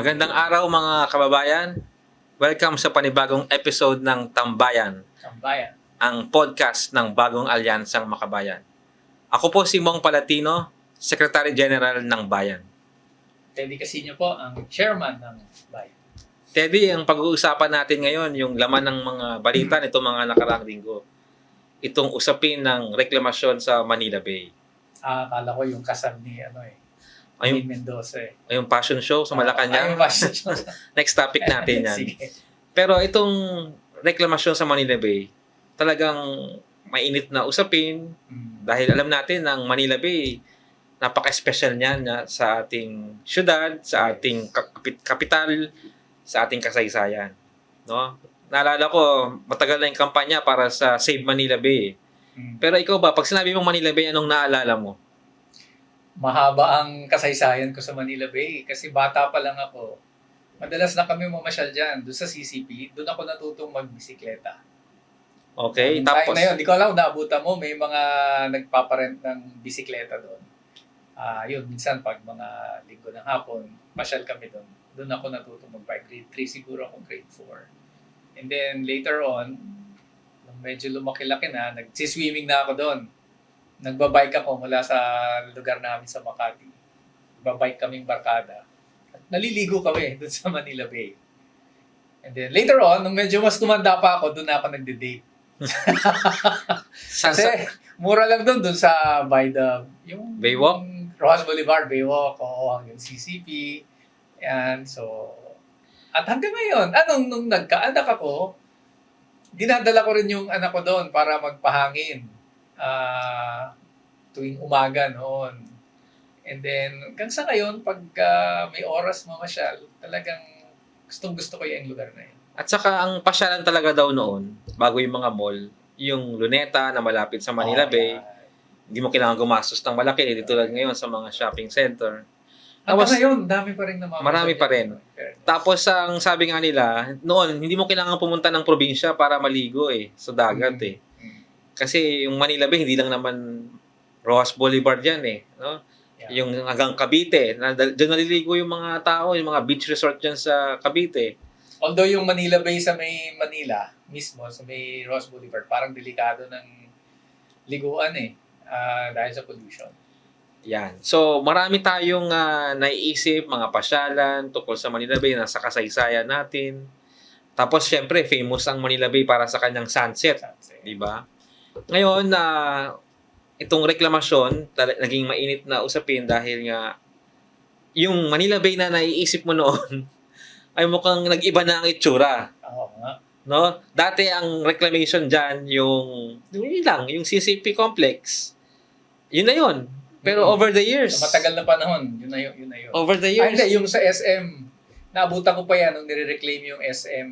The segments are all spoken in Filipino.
Magandang araw mga kababayan. Welcome sa panibagong episode ng Tambayan, Tambayan. ang podcast ng Bagong Alyansang Makabayan. Ako po si Mong Palatino, Secretary General ng Bayan. Teddy Casino po ang chairman ng bayan. Teddy, ang pag-uusapan natin ngayon, yung laman ng mga balita nito mga nakaraang linggo. Itong usapin ng reklamasyon sa Manila Bay. Ah, akala ko yung kasal ni ano eh. Ay, Ni Mendoza eh. ay, yung fashion show sa Ay, Malacanang. show. Next topic natin yan. Pero itong reklamasyon sa Manila Bay, talagang mainit na usapin Mm. dahil alam natin ang Manila Bay, napaka-special niyan na sa ating syudad, sa ating kapit- kapital, sa ating kasaysayan. No? Naalala ko, matagal na yung kampanya para sa Save Manila Bay. Mm. Pero ikaw ba, pag sinabi mong Manila Bay, anong naalala mo? Mahaba ang kasaysayan ko sa Manila Bay kasi bata pa lang ako. Madalas na kami mamasyal dyan, doon sa CCP, doon ako natutong magbisikleta. Okay, Yung tapos, time na yun, di ko alam, naabutan mo, may mga nagpaparent ng bisikleta doon. Ah, yun, minsan pag mga linggo ng hapon, pasyal kami doon. Doon ako natutong mag-bike. Grade 3 siguro ako, grade 4. And then later on, medyo lumaki-laki na, nagsiswimming na ako doon. Nagbabike ako mula sa lugar namin sa Makati. Nagbabike kaming barkada. At naliligo kami doon sa Manila Bay. And then later on, nung medyo mas tumanda pa ako, doon na ako nagde-date. Kasi mura lang doon doon sa by the yung Baywalk? Rojas Boulevard, Baywalk, oo, hanggang CCP. Yan, so at hanggang ngayon, anong nung nagkaanak ako, dinadala ko rin yung anak ko doon para magpahangin. Ah, tuwing umaga noon. And then, hanggang sa ngayon, pag ah, may oras mamasyal, talagang gustong gusto ko yung lugar na yun. At saka ang pasyalan talaga daw noon, bago yung mga mall, yung Luneta na malapit sa Manila Oo, Bay, hindi mo kailangan gumastos ng malaki, hindi tulad ngayon sa mga shopping center. Tapos- ngayon, dami pa rin namamasyal. Marami pa rin. Tapos ang sabi nga nila, noon, hindi mo kailangan pumunta ng probinsya para maligo eh, sa dagat Mm. eh. Kasi yung Manila Bay, hindi lang naman Rojas Boulevard yan eh. No? Yeah. Yung hanggang Cavite, na, dyan naliligo yung mga tao, yung mga beach resort dyan sa Cavite. Although yung Manila Bay sa may Manila, mismo sa may Ross Boulevard, parang delikado ng liguan eh. ah, dahil sa pollution. Yan. So, marami tayong ah, naiisip, mga pasyalan tungkol sa Manila Bay na sa kasaysayan natin. Tapos, syempre, famous ang Manila Bay para sa kanyang sunset, Sunset. di ba? Ngayon, na itong reklamasyon, naging mainit na usapin dahil nga yung Manila Bay na naiisip mo noon ay mukhang nag-iba na ang itsura. Oo nga. No? Dati ang reclamation dyan, yung, yung yun lang, yung CCP complex. Yun na yun. Pero Mhm. over the years, matagal na panahon, yun na yun. Yun na yun. over the Ah, years, hindi, yung sa SM, naabutan ko pa yan nung nire-reclaim yung SM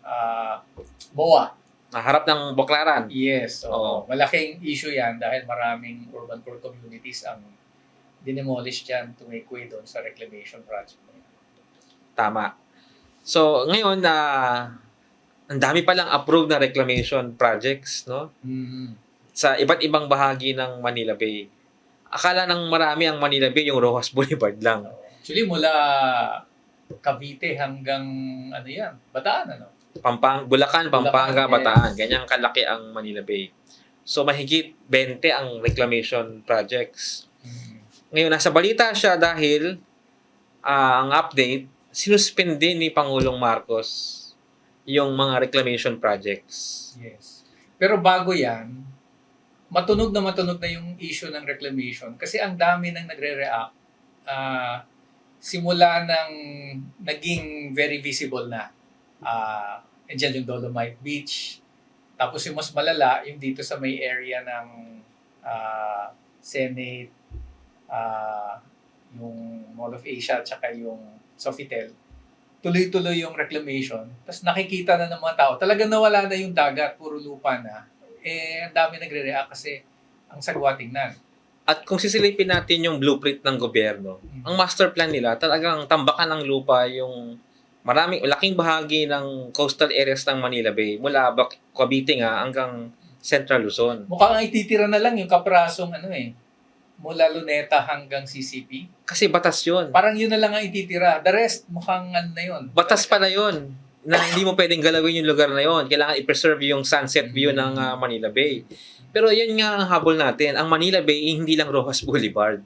ah, BOA. Naharap ng Boklaran. Yes. So, Oo. malaking issue yan dahil maraming urban core communities ang dinemolish dyan to make way doon sa reclamation project na. Tama. So, ngayon na ang dami palang approved na reclamation projects, no? Mhm. Sa iba't ibang bahagi ng Manila Bay. Akala ng marami ang Manila Bay yung Rojas Boulevard lang. Actually, mula Cavite hanggang ano yan, Bataan ano? Pampang, Bulacan, Pampanga, Bulacan, yes. Bataan. Ganyang kalaki ang Manila Bay. So, mahigit 20 ang reclamation projects. Ngayon, nasa balita siya dahil ah, ang update, sinuspende ni Pangulong Marcos yung mga reclamation projects. Yes. Pero bago yan, matunog na matunog na yung issue ng reclamation kasi ang dami nang nagre-react. Ah, simula ng naging very visible na. Ah, uh, yung Dolomite Beach. Tapos yung mas malala, yung dito sa may area ng ah, Senate, ah, yung Mall of Asia, tsaka yung Sofitel tuloy-tuloy yung reclamation. Tapos nakikita na ng mga tao, talagang nawala na yung dagat, puro lupa na. Eh, ang dami nagre-react kasi ang sagwa tingnan. At kung sisilipin natin yung blueprint ng gobyerno, ang master plan nila talagang tambakan ng lupa yung maraming laking bahagi ng coastal areas ng Manila Bay mula Bac- Cavite nga hanggang Central Luzon. Mukhang ititira na lang yung kaprasong ano eh, mula Luneta hanggang CCP. Kasi batas yun. Parang yun na lang ang ititira. The rest, mukhang ano na yun. Batas pala yun na hindi mo pwedeng galawin yung lugar na yon. Kailangan i-preserve yung sunset view ng ah, Manila Bay. Pero yun nga ang habol natin. Ang Manila Bay, hindi lang Rojas Boulevard.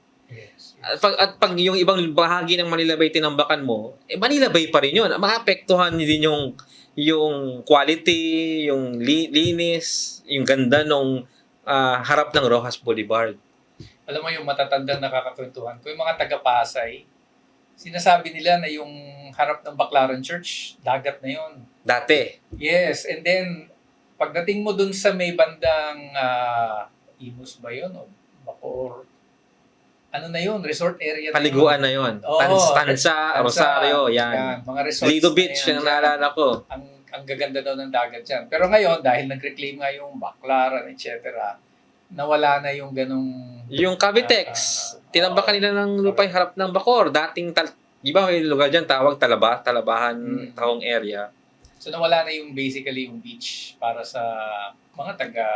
At pag, at pag yung ibang bahagi ng Manila Bay tinambakan mo, eh Manila Bay pa rin yun. Maapektuhan din yung yung quality, yung li- linis, yung ganda nung ah, harap ng Rojas Boulevard. Alam mo yung matatandang nakakakwentuhan ko, yung mga taga-Pasay, sinasabi nila na yung harap ng Baclaran Church, dagat na yun. Dati. Yes, and then pagdating mo dun sa may bandang ah, Imus ba yun? O Bacoor? Ano na yun? Resort area na Paliguan na yon. Oo, Tans, Tansa, Tansa, Rosario, yan. Yan, mga resorts Lido na Beach, yan yung naalala ko. Ang, ang gaganda daw ng dagat dyan. Pero ngayon, dahil nag-reclaim nga yung Baclaran, etc., nawala na yung ganong... Yung Cavitex, Ah, tinambakan nila ng lupa yung harap ng Bacor. Dating, tal- di ba may lugar dyan, tawag Talaba, Talabahan, Mm. taong area. So nawala na yung basically yung beach para sa mga taga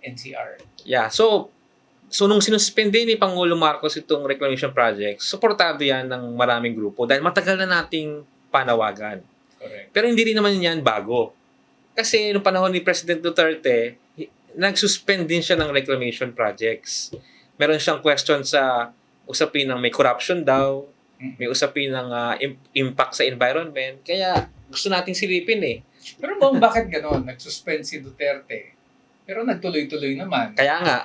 NCR. Yeah, so, so nung sinuspende ni Pangulo Marcos itong reclamation project, suportado yan ng maraming grupo dahil matagal na nating panawagan. Correct. Pero hindi rin naman yan bago. Kasi nung panahon ni President Duterte, nag-suspend din siya ng reclamation projects. Meron siyang question sa usapin ng may corruption daw, may usapin ng im- impact sa environment. Kaya gusto nating silipin eh. Pero mo bakit gano'n? Nag-suspend si Duterte. Pero nagtuloy-tuloy naman. Kaya nga,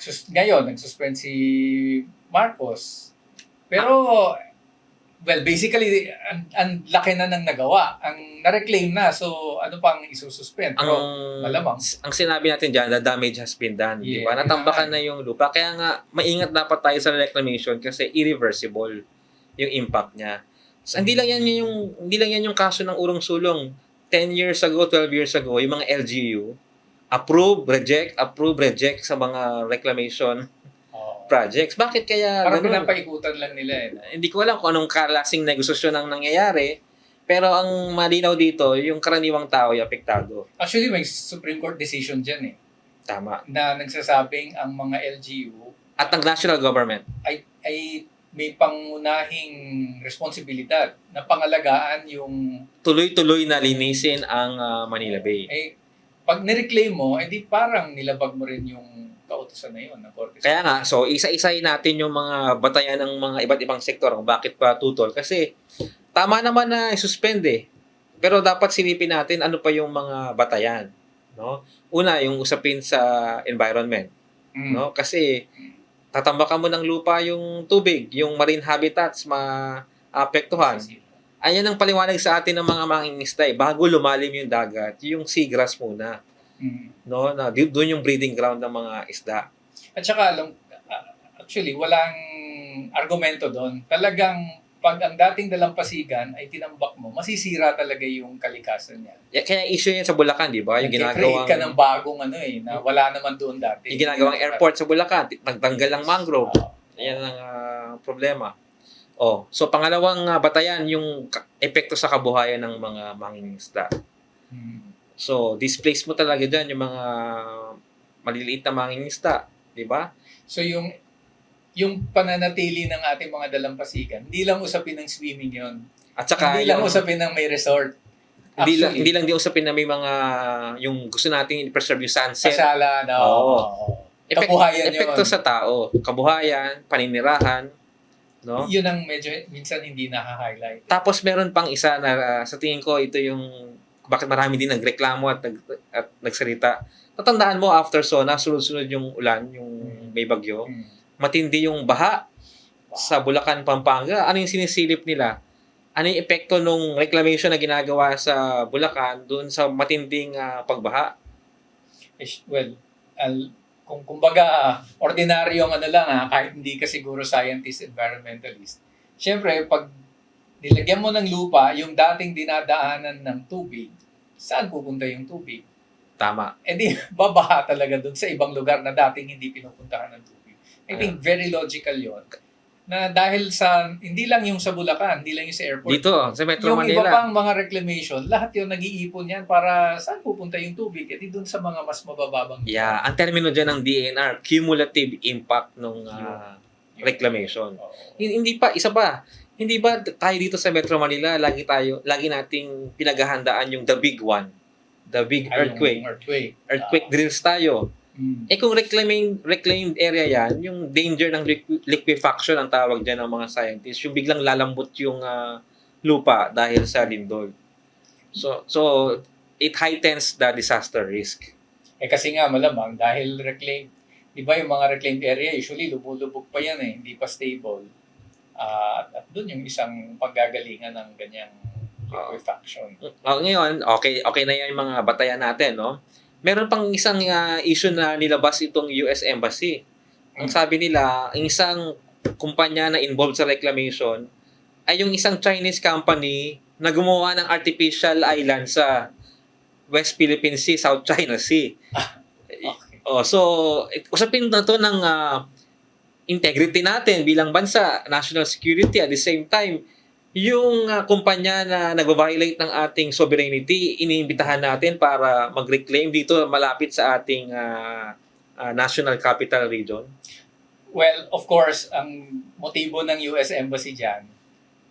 Sus- ngayon, nag-suspend si Marcos. Pero, well, basically, ang, ang laki na ng nagawa. Ang na-reclaim na. So, ano pang isususpend? ang Pero, malamang. ang sinabi natin diyan, the damage has been done, di ba? Yeah. Natambakan na yung lupa. Kaya nga maingat dapat tayo sa reclamation kasi irreversible yung impact niya. So, hindi lang yan yung hindi lang yan yung kaso ng urong sulong. 10 years ago, 12 years ago, yung mga LGU approve, reject, approve, reject sa mga reclamation oh, projects. Bakit kaya parang ganun? pinapaikutan lang nila eh. Hindi ko alam kung anong kalasing negosasyon ang nangyayari. Pero ang malinaw dito, yung karaniwang tao ay apektado. Actually, may Supreme Court decision dyan eh. Tama. Na nagsasabing ang mga LGU At ang national government, ay, ay may pangunahing responsibilidad na pangalagaan yung tuloy-tuloy na linisin ang ah, Manila Bay. eh pag nireclaim mo, edi parang nilabag mo rin yung kautosan na yun Korte. Kaya nga, so isa-isahin natin yung mga batayan ng mga iba't ibang sektor kung bakit pa tutol. Kasi tama naman na i-suspend eh. Pero dapat silipin natin ano pa yung mga batayan. No? Una, yung usapin sa environment. Mm. No? Kasi tatambakan mo ng lupa yung tubig, yung marine habitats maapektuhan. Ayan ang paliwanag sa atin ng mga mangingisda eh. Bago lumalim yung dagat, yung seagrass muna. Mm. No? Na, di- doon yung breeding ground ng mga isda. At saka, alam, ah, actually, walang argumento doon. Talagang pag ang dating dalampasigan ay tinambak mo, masisira talaga yung kalikasan niya. Yeah, kaya issue yan sa Bulacan, di ba? Yung ginagawang, ka ng bagong ano eh, na wala naman doon dati. yung ginagawang airport sa Bulacan, nagtanggal ng mangrove. Oo. Yan ang ah, problema. Oh, so pangalawang ah, batayan yung epekto sa kabuhayan ng mga mangingisda. Mm. So, displace mo talaga dyan yung mga maliliit na mangingisda, di ba? So yung yung pananatili ng ating mga dalampasigan, hindi lang usapin ng swimming yon. At saka Hindi lang yung- usapin ng may resort. hindi lang Actually, hindi lang di usapin na may mga yung gusto nating i-preserve yung sunset. Pasala na. Oo. oo. Epek- Kabuhayan epekto yun. sa tao, kabuhayan, paninirahan, no? Yun ang medyo minsan hindi nakaka-highlight. Tapos meron pang isa na ah, sa tingin ko ito yung bakit marami din nagreklamo at, nag, at nagsalita. Tatandaan mo after SONA, sunod-sunod yung ulan, yung may bagyo. Mm. Matindi yung baha sa Bulacan, Pampanga. Ano yung sinisilip nila? Ano yung epekto nung reclamation na ginagawa sa Bulacan doon sa matinding ah, pagbaha? Well, al, kung kumbaga ordinaryong ano lang ha, kahit hindi ka siguro scientist, environmentalist. Siyempre, pag nilagyan mo ng lupa, yung dating dinadaanan ng tubig, saan pupunta yung tubig? Tama. eh di babaha talaga doon sa ibang lugar na dating hindi pinupuntahan ng tubig. I think very logical yon na dahil sa, hindi lang yung sa Bulacan, hindi lang yung sa airport. Dito, sa Metro yung iba Manila. pang mga reclamation, lahat yun nag-iipon yan para saan pupunta yung tubig? E di dun sa mga mas mabababang Yeah, ang termino dyan ng DNR, cumulative impact ng ah, reclamation. Hin- Hindi pa, isa pa, hindi ba tayo dito sa Metro Manila, lagi tayo, lagi nating pinaghahandaan yung the big one, the big Ay, yung earthquake. earthquake. Earthquake drills tayo. Mm. Eh kung reclaimed, reclaimed area yan, yung danger ng liqu- liquefaction ang tawag dyan ng mga scientists, yung biglang lalambot yung ah, lupa dahil sa lindol. So, so it heightens the disaster risk. Eh kasi nga malamang dahil reclaimed, di ba yung mga reclaimed area usually lumulubog pa yan eh, hindi pa stable. Ah, at, at doon yung isang paggagalingan ng ganyang liquefaction. Oh, ngayon, okay, okay na yan yung mga batayan natin, no? Meron pang isang ah, issue na nilabas itong US Embassy. Ang Mm. sabi nila, ang isang kumpanya na involved sa reclamation ay yung isang Chinese company na gumawa ng artificial island sa West Philippine Sea, South China Sea. Okay. Oh, so usapin na to ng ah, integrity natin bilang bansa, national security at the same time yung ah, kumpanya na nagvo-violate ng ating sovereignty, iniimbitahan natin para mag-reclaim dito malapit sa ating ah, ah, national capital region. Well, of course, ang motibo ng US Embassy dyan,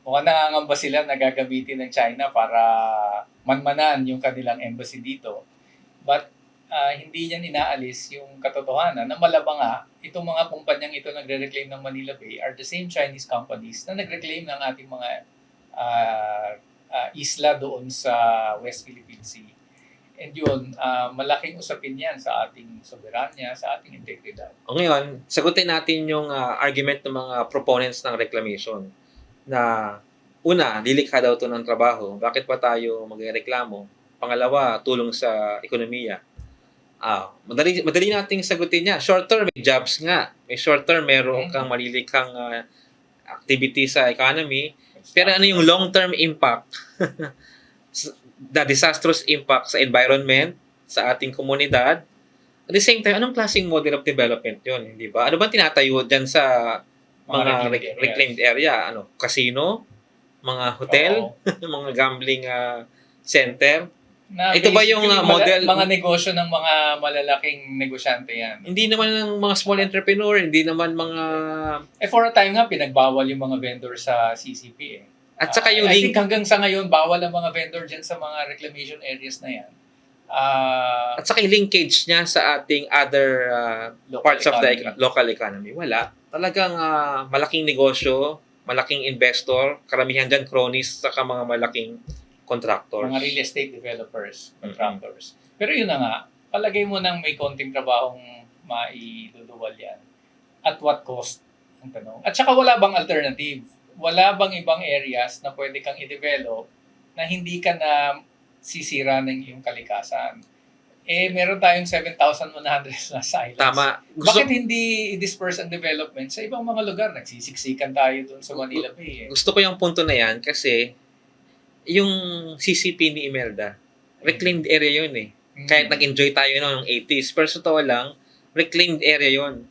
mukhang nangangamba sila na gagamitin ng China para manmanan yung kanilang embassy dito. But ah, hindi niyan inaalis yung katotohanan na malabang nga, itong mga kumpanyang ito nagre-reclaim ng Manila Bay are the same Chinese companies na nagre-reclaim ng ating mga ah, ah, isla doon sa West Philippine Sea. And yun, ah, malaking usapin yan sa ating soberanya, sa ating integridad. O ngayon, sagutin natin yung ah, argument ng mga proponents ng reclamation na una, lilikha daw to ng trabaho. Bakit pa tayo magreklamo? Pangalawa, tulong sa ekonomiya. Ah, madali madali nating sagutin niya. Short term may jobs nga. May short term meron Mm. kang malilikhang ah, activity sa economy. Pero ano yung long term impact? the disastrous impact sa environment, sa ating komunidad. At the same time, anong klaseng model of development yun? Hindi ba? Ano ba tinatayo dyan sa mga, reclaimed rec- areas. reclaimed area? Ano? Casino? Mga hotel? Mga gambling ah, center? Na Ito ba yung, uh, model- Mga, mga negosyo ng mga malalaking negosyante yan. Hindi naman ng mga small entrepreneur, hindi naman mga... Eh for a time nga, pinagbawal yung mga vendor sa CCP eh. At saka Ah, yung I link, think hanggang sa ngayon, bawal ang mga vendor dyan sa mga reclamation areas na yan. Ah, at saka yung linkage niya sa ating other local parts of the economy. local economy. Wala. Talagang ah, malaking negosyo, malaking investor, karamihan dyan cronies, saka mga malaking contractors. mga real estate developers, contractors. Pero yun na nga, palagay mo nang may konting trabahong maidudulwal yan. At what cost? Ang tanong. At saka wala bang alternative? Wala bang ibang areas na pwede kang i-develop na hindi ka na sisira ng iyong kalikasan? Eh, meron tayong 7,100 na islands. Tama. Gusto, Bakit hindi i-disperse ang development sa ibang mga lugar? Nagsisiksikan tayo doon sa Manila Bay. Eh. gusto ko yung punto na yan kasi yung CCP ni Imelda, reclaimed area yun eh. Kahit Mm. nag-enjoy tayo noong 80s, pero sa totoo lang, reclaimed area yon.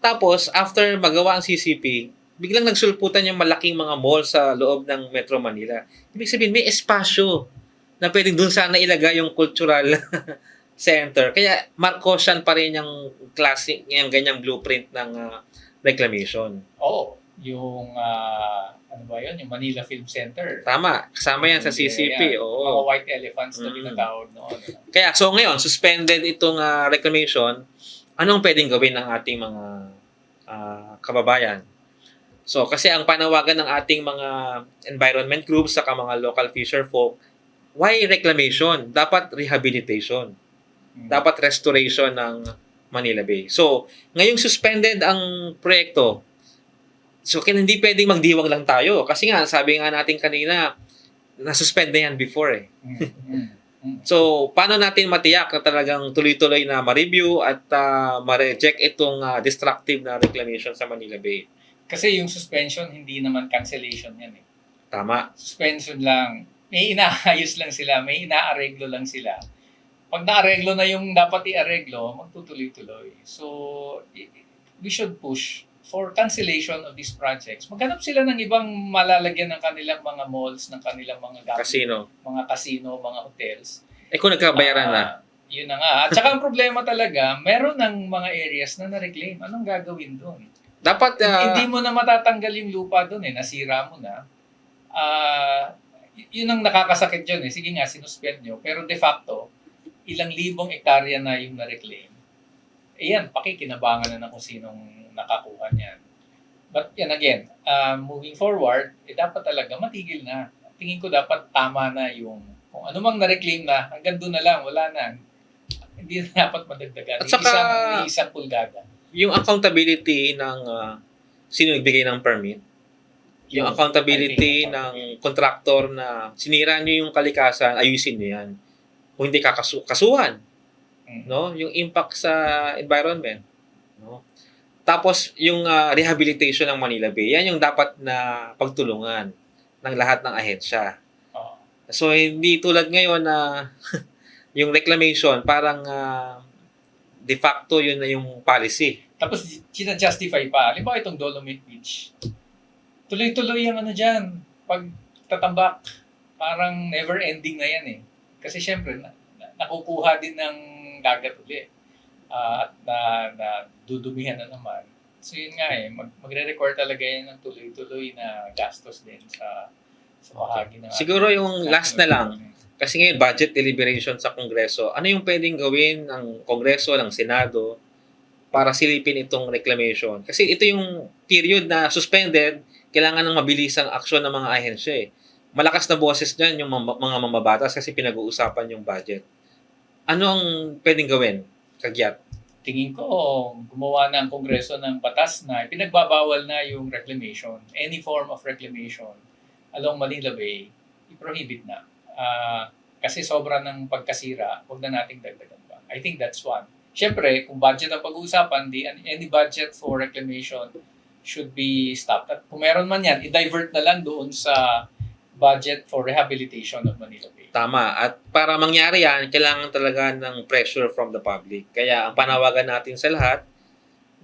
Tapos, after magawa ang CCP, biglang nagsulputan yung malaking mga mall sa loob ng Metro Manila. Ibig sabihin, may espasyo na pwedeng dun sana ilagay yung cultural center. Kaya Marcosian pa rin yung classic, yung ganyang blueprint ng ah, reclamation. Oo. Yung, ah, ano ba yun? Yung Manila Film Center. Tama, kasama yan sa CCP. Mga Oo. white elephants na Mm. tinatawag noon. Kaya so ngayon, suspended itong ah, reclamation. Anong pwedeng gawin ng ating mga ah, kababayan? So kasi ang panawagan ng ating mga environment groups saka mga local fisher folk, why reclamation? Dapat rehabilitation. Mm. Dapat restoration ng Manila Bay. So, ngayong suspended ang proyekto, so kaya hindi pwedeng magdiwang lang tayo. Kasi nga, sabi nga natin kanina, nasuspend na yan before eh. Mm, mm, mm. So, paano natin matiyak na talagang tuloy-tuloy na ma-review at ah, ma-reject itong ah, destructive na reclamation sa Manila Bay? Kasi yung suspension, hindi naman cancellation yan eh. Tama. Suspension lang. May inaayos lang sila, may inaareglo lang sila. Pag naareglo na yung dapat i-areglo, magtutuloy-tuloy. So, we should push for cancellation of these projects, maghanap sila ng ibang malalagyan ng kanilang mga malls, ng kanilang mga gambling, Casino. mga casino, mga hotels. Eh kung nagkabayaran na. Ah, yun na nga. At saka ang problema talaga, meron ng mga areas na na-reclaim. Anong gagawin doon? Dapat, ah, Hindi mo na matatanggal yung lupa doon eh. Nasira mo na. Y- yun ang nakakasakit dyan eh. Sige nga, sinuspend nyo. Pero de facto, ilang libong ektarya na yung na-reclaim. Eh yan, pakikinabangan na ng kung sinong nakakuha niyan. But yan again, ah, moving forward, eh dapat talaga matigil na. Tingin ko dapat tama na yung kung ano mang na-reclaim na, hanggang doon na lang, wala na. Hindi na dapat madagdagan. At saka- isang, isang pulgada. yung accountability ng ah, sino nagbigay ng permit, yung Yun, accountability ng contractor na sinira nyo yung kalikasan, ayusin nyo yan. Kung hindi kakasuhan. No? Yung impact sa environment, no? Tapos yung ah, rehabilitation ng Manila Bay, yan yung dapat na pagtulungan ng lahat ng ahensya. So hindi tulad ngayon na yung reclamation parang ah, de facto yun na yung policy. Tapos sina-justify pa. Halimbawa itong Dolomite Beach. Tuloy-tuloy yung ano dyan. Pag tatambak, parang never ending na yan eh. Kasi syempre, na, na- nakukuha din ng dagat uli. Ah, at na, na dudumihan na naman. So yun nga eh, mag, magre-require talaga yan ng tuloy-tuloy na gastos din sa sa bahagi ng Siguro yung last na lang, kasi ngayon budget deliberation sa Kongreso, ano yung pwedeng gawin ng Kongreso, ng Senado, para silipin itong reclamation? Kasi ito yung period na suspended, kailangan ng mabilisang aksyon ng mga ahensya eh. Malakas na boses dyan yung mam- mga mamabatas kasi pinag-uusapan yung budget. Ano ang pwedeng gawin, Kagyat? tingin ko gumawa ng Kongreso ng batas na pinagbabawal na yung reclamation, any form of reclamation along Manila Bay, i-prohibit na. Ah, kasi sobra ng pagkasira, huwag na nating dagdagan pa. I think that's one. Siyempre, kung budget ang pag-uusapan, di, any budget for reclamation should be stopped. At kung meron man yan, i-divert na lang doon sa budget for rehabilitation of Manila Bay. Tama. At para mangyari yan, kailangan talaga ng pressure from the public. Kaya ang panawagan natin sa lahat,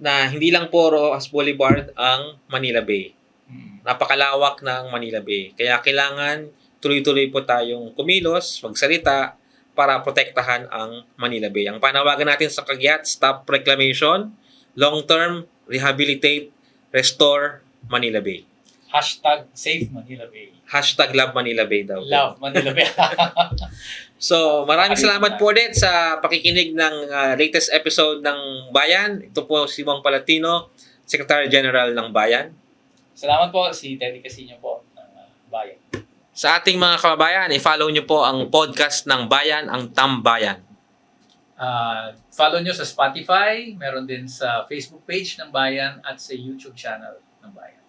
na hindi lang puro as boulevard ang Manila Bay. Mm. Napakalawak ng Manila Bay. Kaya kailangan tuloy-tuloy po tayong kumilos, magsalita, para protektahan ang Manila Bay. Ang panawagan natin sa Kagyat, stop reclamation, long-term, rehabilitate, restore Manila Bay. Hashtag Save Manila Bay. Hashtag love Manila Bay daw. Love Manila Bay. So, maraming salamat po ulit sa pakikinig ng ah, latest episode ng Bayan. Ito po si Mong Palatino, Secretary General ng Bayan. Salamat po si Teddy Casino po ng uh, Bayan. Sa ating mga kababayan, i-follow nyo po ang podcast ng Bayan, ang Tambayan. Uh, follow nyo sa Spotify, meron din sa Facebook page ng Bayan at sa YouTube channel ng Bayan.